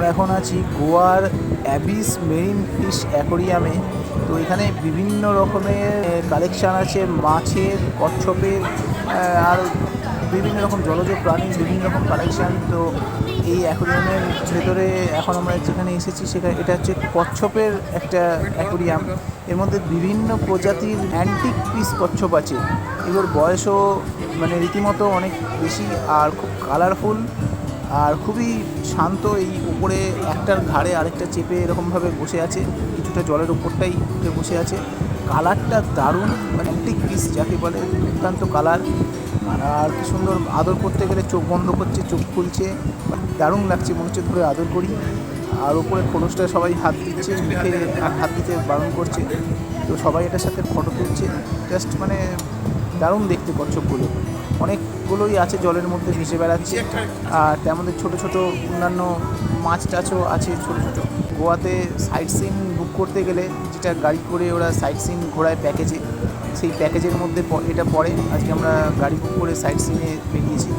আমরা এখন আছি গোয়ার অ্যাবিস মেরিন ফিশ অ্যাকোরিয়ামে। তো এখানে বিভিন্ন রকমের কালেকশান আছে, মাছের, কচ্ছপের আর বিভিন্ন রকম জলজ প্রাণীর বিভিন্ন রকম কালেকশান। তো এই অ্যাকোরিয়ামের ভেতরে এখন আমরা যেখানে এসেছি, সেখানে এটা হচ্ছে কচ্ছপের একটা অ্যাকোরিয়াম। এর মধ্যে বিভিন্ন প্রজাতির অ্যান্টিক পিস কচ্ছপ আছে। এগুলোর বয়সও মানে রীতিমতো অনেক বেশি, আর খুব কালারফুল আর খুবই শান্ত এই উপরে একটার ঘাড়ে আরেকটা চেপে এরকমভাবে বসে আছে, কিছুটা জলের উপরটাই উঠে বসে আছে। কালারটা দারুণ মানে অ্যান্টিক পিস যাকে বলে, দুর্দান্ত কালার। আর কি সুন্দর আদর করতে গেলে চোখ বন্ধ করছে, চোখ খুলছে মানে দারুণ লাগছে মনে হচ্ছে ধরে আদর করি। আর উপরে খোলসটা সবাই হাত দিচ্ছে, মুখে হাত দিতে বারণ করছে। তো সবাই এটার সাথে ফটো তুলছে। জাস্ট মানে দারুণ দেখতে কচ্ছপগুলো অনেকগুলোই আছে জলের মধ্যে ভেসে বেড়াচ্ছে। আর তার মধ্যে ছোটো ছোটো অন্যান্য মাছ টাছও আছে ছোটো ছোটো। গোয়াতে সাইট সিন বুক করতে গেলে যেটা গাড়ি করে ওরা সাইট সিন ঘোরায় প্যাকেজে সেই প্যাকেজের মধ্যে এটা পড়ে। আজকে আমরা গাড়ি বুক করে সাইট সিনে বেরিয়েছি।